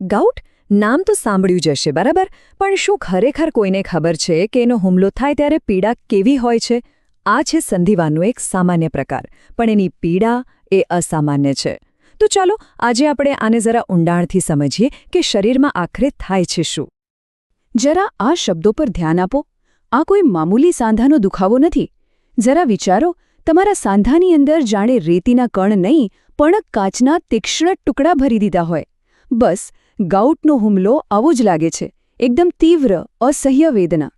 Gout? નામ તો સાંભળ્યું જ હશે, બરાબર? પણ શું ખરેખર કોઈને ખબર છે કે એનો હુમલો થાય ત્યારે પીડા કેવી હોય છે? આ છે સંધિવાનો એક સામાન્ય પ્રકાર, પણ એની પીડા એ અસામાન્ય છે. તો ચાલો, આજે આપણે આને જરા ઊંડાણથી સમજીએ કે શરીરમાં આખરે થાય છે શું. જરા આ શબ્દો પર ધ્યાન આપો. આ કોઈ મામૂલી સાંધાનો દુખાવો નથી. જરા વિચારો, તમારા સાંધાની અંદર જાણે રેતીના કણ નહીં, પણ કાચના તીક્ષ્ણ ટુકડા ભરી દીધા હોય. બસ ગાઉટનો હુમલો આવો જ લાગે છે. એકદમ તીવ્ર, અસહ્ય વેદના.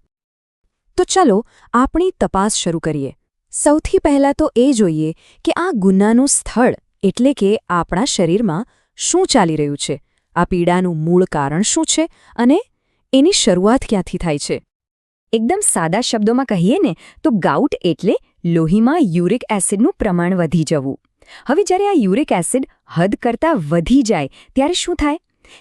તો ચાલો આપણી તપાસ શરૂ કરીએ. સૌથી પહેલાં તો એ જોઈએ કે આ ગુનાનું સ્થળ એટલે કે આપણા શરીરમાં શું ચાલી રહ્યું છે. આ પીડાનું મૂળ કારણ શું છે અને એની શરૂઆત ક્યાંથી થાય છે. એકદમ સાદા શબ્દોમાં કહીએ ને, તો ગાઉટ એટલે લોહીમાં યુરિક એસિડનું પ્રમાણ વધી જવું. હવે જ્યારે આ યુરિક એસિડ હદ કરતાં વધી જાય, ત્યારે શું થાય?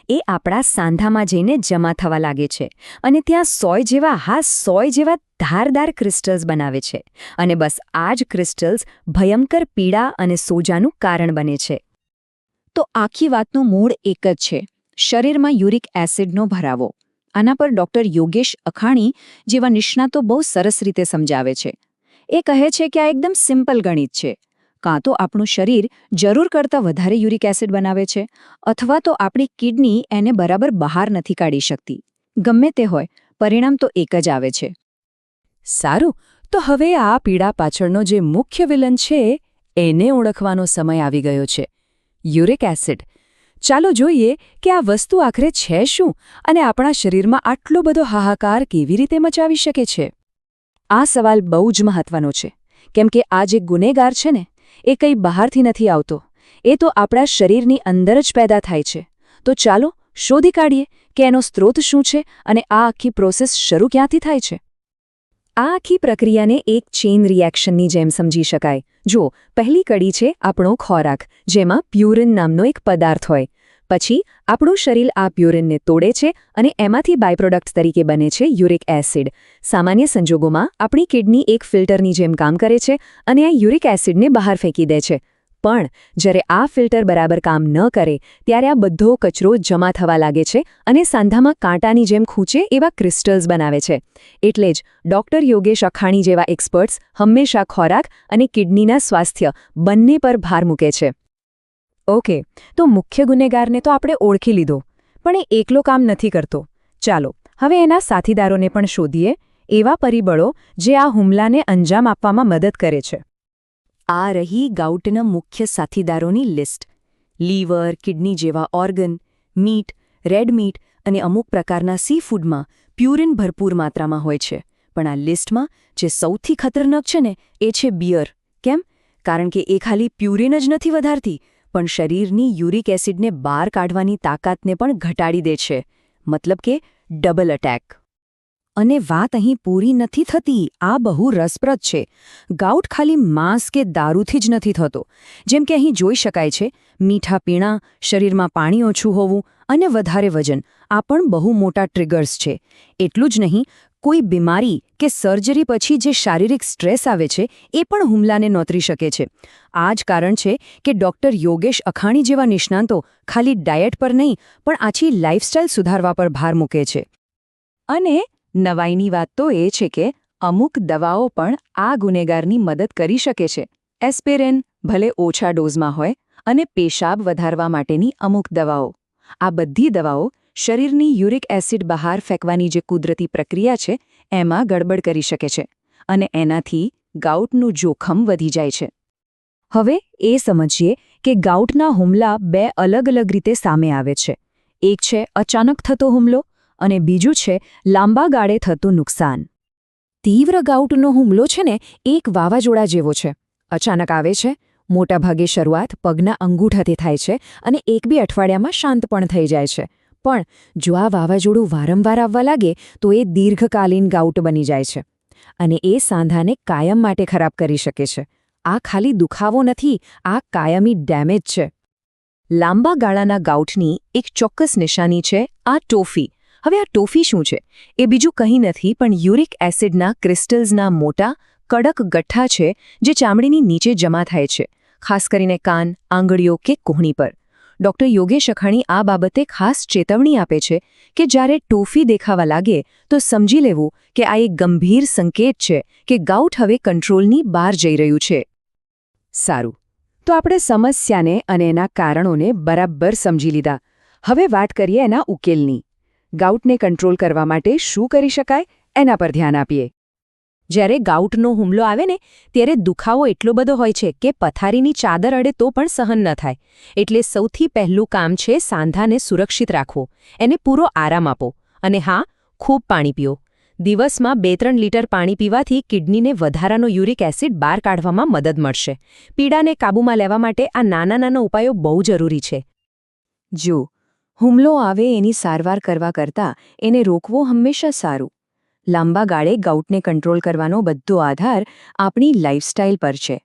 એ આપણા સાંધામાં જઈને જમા થવા લાગે છે અને ત્યાં સોય જેવા હા, સોય જેવા ધારદાર ક્રિસ્ટલ્સ બનાવે છે. અને બસ આ જ ક્રિસ્ટલ્સ ભયંકર પીડા અને સોજાનું કારણ બને છે. તો આખી વાતનું મૂળ એક જ છે. શરીરમાં યુરિક એસિડનો ભરાવો. આના પર ડોક્ટર યોગેશ અખાણી જેવા નિષ્ણાતો બહુ સરસ રીતે સમજાવે છે. એ કહે છે કે આ એકદમ સિમ્પલ ગણિત છે. કાં તો આપણું શરીર જરૂર કરતાં વધારે યુરિક એસિડ બનાવે છે, અથવા તો આપણી કિડની એને બરાબર બહાર નથી કાઢી શકતી. ગમે તે હોય, પરિણામ તો એક જ આવે છે. સારું, તો હવે આ પીડા પાછળનો જે મુખ્ય વિલન છે, એને ઓળખવાનો સમય આવી ગયો છે. Uric acid. ચાલો જોઈએ કે આ વસ્તુ આખરે છે શું અને આપણા શરીરમાં આટલો બધો હાહાકાર કેવી રીતે મચાવી શકે છે? આ સવાલ બહુ જ મહત્વનો છે. કેમ કે આ જે ગુનેગાર છે ને એ કંઈ બહારથી નથી આવતો. એ તો આપણા શરીરની અંદર જ પેદા થાય છે. તો ચાલો શોધી કાઢીએ કે એનો સ્ત્રોત શું છે અને આ આખી પ્રોસેસ શરૂ ક્યાંથી થાય છે. આ આખી પ્રક્રિયાને એક ચેઇન રિએક્શનની જેમ સમજી શકાય. જો પહેલી કડી છે આપણો ખોરાક, જેમાં પ્યુરિન નામનો એક પદાર્થ હોય. પછી, આપણું શરીર આ પ્યુરિનને તોડે છે અને એમાંથી બાયપ્રોડક્ટ તરીકે બને છે યુરિક એસિડ. સામાન્ય સંજોગોમાં, આપણી કિડની એક ફિલ્ટરની જેમ કામ કરે છે અને આ યુરિક એસિડને બહાર ફેંકી દે છે. પણ, જ્યારે આ ફિલ્ટર બરાબર કામ ન કરે, ત્યારે આ બધો કચરો જમા થવા લાગે છે અને સાંધામાં કાંટાની જેમ ખૂંચે એવા ક્રિસ્ટલ્સ બનાવે છે. એટલે જ, ડોક્ટર યોગેશ અખાણી જેવા એક્સપર્ટ્સ હંમેશા ખોરાક અને કિડનીના સ્વાસ્થ્ય બંને પર ભાર મૂકે છે. ઓકે, તો મુખ્ય ગુનેગારને તો આપણે ઓળખી લીધો, પણ એ એકલો કામ નથી કરતો. ચાલો, હવે એના સાથીદારોને પણ શોધીએ, એવા પરિબળો જે આ હુમલાને અંજામ આપવામાં મદદ કરે છે. આ રહી ગાઉટના મુખ્ય સાથીદારોની લિસ્ટ. લીવર, કિડની જેવા ઓર્ગન, મીટ, રેડ મીટ અને અમુક પ્રકારના સી ફૂડમાં પ્યુરિન ભરપૂર માત્રામાં હોય છે. પણ આ લિસ્ટમાં જે સૌથી ખતરનાક છે ને, એ છે બિયર. કેમ? કારણ કે એ ખાલી પ્યુરિન જ નથી વધારતી પણ શરીરની યુરિક એસિડને બહાર કાઢવાની તાકાતને પણ ઘટાડી દે છે. મતલબ કે ડબલ અટેક અને વાત અહીં પૂરી નથી થતી. આ બહુ રસપ્રદ છે. ગાઉટ ખાલી માંસ કે દારૂથી જ નથી થતો. જેમ કે અહીં જોઈ શકાય છે, મીઠા પીણા, શરીરમાં પાણી ઓછું હોવું અને વધારે વજન આ પણ બહુ મોટા ટ્રિગર્સ છે. એટલું જ નહીં કોઈ બીમારી કે સર્જરી પછી જે શારીરિક સ્ટ્રેસ આવે છે, એ પણ હુમલાને નોતરી શકે છે. આ જ કારણ છે કે ડોક્ટર યોગેશ અખાણી જેવા નિષ્ણાંતો ખાલી ડાયટ પર નહીં, પણ આછી લાઇફસ્ટાઇલ સુધારવા પર ભાર મૂકે છે. અને નવાઈની વાત તો એ છે કે અમુક દવાઓ પણ આ ગુનેગારની મદદ કરી શકે છે. એસ્પેરેન ભલે ઓછા ડોઝમાં હોય અને પેશાબ વધારવા માટેની અમુક દવાઓ. આ બધી દવાઓ શરીરની યુરિક એસિડ બહાર ફેંકવાની જે કુદરતી પ્રક્રિયા છે, એમાં ગડબડ કરી શકે છે અને એનાથી ગાઉટનું જોખમ વધી જાય છે. હવે એ સમજીએ કે ગાઉટના હુમલા બે અલગ અલગ રીતે સામે આવે છે. એક છે અચાનક થતો હુમલો અને બીજું છે લાંબા ગાળે થતું નુકસાન. તીવ્ર ગાઉટનો હુમલો છે ને એક વાવાઝોડા જેવો છે. અચાનક આવે છે, મોટાભાગે શરૂઆત પગના અંગૂઠાથી થાય છે અને એક બે અઠવાડિયામાં શાંત પણ થઈ જાય છે. પણ જો આ વાવાઝોડું વારંવાર આવવા લાગે, તો એ દીર્ઘકાલીન ગાઉટ બની જાય છે અને એ સાંધાને કાયમ માટે ખરાબ કરી શકે છે. આ ખાલી દુખાવો નથી, આ કાયમી ડેમેજ છે. લાંબા ગાળાના ગાઉટની એક ચોક્કસ નિશાની છે આ ટોફી. હવે આ ટોફી શું છે? એ બીજું કંઈ નથી, પણ યુરિક એસિડના ક્રિસ્ટલ્સના મોટા, કડક ગઠ્ઠા છે, જે ચામડીની નીચે જમા થાય છે, ખાસ કરીને કાન, આંગળીઓ કે કોહણી પર. ડોક્ટર યોગેશ અખાણી આ બાબતે ખાસ ચેતવણી આપે છે કે જ્યારે ટોફી દેખાવા લાગે, તો સમજી લેવું કે આ એક ગંભીર સંકેત છે કે ગાઉટ હવે કંટ્રોલની બહાર જઈ રહ્યું છે. સારું. તો આપણે સમસ્યાને અને એના કારણોને બરાબર સમજી લીધા. હવે વાત કરીએ એના ઉકેલની. ગાઉટને કંટ્રોલ કરવા માટે શું કરી શકાય? એના પર ધ્યાન આપીએ. જ્યારે ગાઉટનો હુમલો આવે ને, ત્યારે દુખાવો એટલો બધો હોય છે કે પથારીની ચાદર અડે તો પણ સહન ન થાય. એટલે સૌથી પહેલું કામ છે સાંધાને સુરક્ષિત રાખવો. એને પૂરો આરામ આપો. અને હા, ખૂબ પાણી પીઓ. દિવસમાં બે ત્રણ લીટર પાણી પીવાથી કિડનીને વધારાનો યુરિક એસિડ બહાર કાઢવામાં મદદ મળશે. પીડાને કાબૂમાં લેવા માટે આ નાના નાના ઉપાયો બહુ જરૂરી છે. જો હુમલો આવે એની સારવાર કરવા કરતાં એને રોકવો હંમેશા સારું. લાંબા ગાળે ગાઉટને કંટ્રોલ કરવાનો બધો આધાર આપણી લાઇફસ્ટાઇલ પર છે.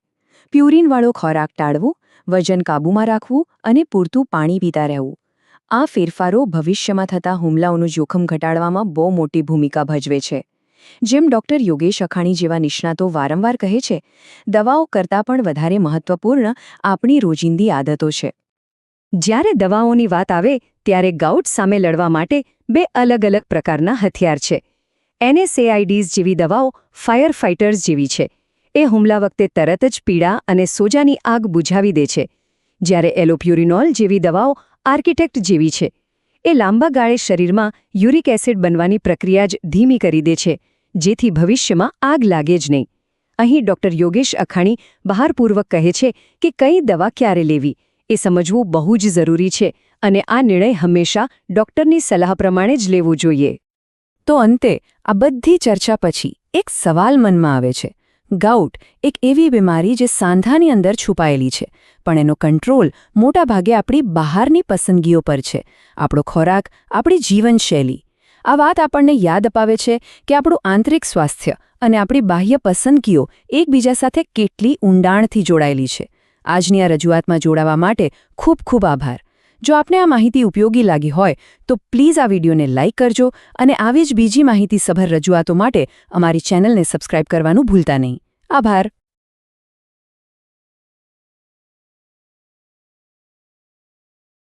પ્યુરિનવાળો ખોરાક ટાળવો, વજન કાબૂમાં રાખવું અને પૂરતું પાણી પીતા રહેવું. આ ફેરફારો ભવિષ્યમાં થતા હુમલાઓનું જોખમ ઘટાડવામાં બહુ મોટી ભૂમિકા ભજવે છે. જેમ ડોક્ટર યોગેશ અખાણી જેવા નિષ્ણાતો વારંવાર કહે છે, દવાઓ કરતાં પણ વધારે મહત્વપૂર્ણ આપણી રોજિંદી આદતો છે. જ્યારે દવાઓની વાત આવે, ત્યારે ગાઉટ સામે લડવા માટે બે અલગ અલગ પ્રકારના હથિયાર છે. એનએસએઆઈડીઝ જેવી દવાઓ ફાયર ફાઇટર્સ જેવી છે. એ હુમલા વખતે તરત જ પીડા અને સોજાની આગ બુઝાવી દે છે. જ્યારે એલોપ્યુરિનોલ જેવી દવાઓ આર્કિટેક્ટ જેવી છે. એ લાંબા ગાળે શરીરમાં યુરિક એસિડ બનવાની પ્રક્રિયા જ ધીમી કરી દે છે, જેથી ભવિષ્યમાં આગ લાગે જ નહીં. અહીં ડોક્ટર યોગેશ અખાણી બહારપૂર્વક કહે છે કે કઈ દવા ક્યારે લેવી? એ સમજવું બહુ જ જરૂરી છે અને આ નિર્ણય હંમેશા ડોક્ટરની સલાહ પ્રમાણે જ લેવો જોઈએ. તો અંતે આ બધી ચર્ચા પછી એક સવાલ મનમાં આવે છે. ગાઉટ એક એવી બીમારી જે સાંધાની અંદર છુપાયેલી છે, પણ એનો કંટ્રોલ મોટાભાગે આપણી બહારની પસંદગીઓ પર છે. આપણો ખોરાક, આપણી જીવનશૈલી. આ વાત આપણને યાદ અપાવે છે કે આપણું આંતરિક સ્વાસ્થ્ય અને આપણી બાહ્ય પસંદગીઓ એકબીજા સાથે કેટલી ઊંડાણથી જોડાયેલી છે. આજની આ રજૂઆતમાં જોડાવા માટે ખૂબ ખૂબ આભાર. જો આપને આ માહિતી ઉપયોગી લાગી હોય, તો પ્લીઝ આ વિડીયોને લાઇક કરજો અને આવી જ બીજી માહિતીસભર રજૂઆતો માટે અમારી ચેનલને સબસ્ક્રાઇબ કરવાનું ભૂલતા નહીં. આભાર.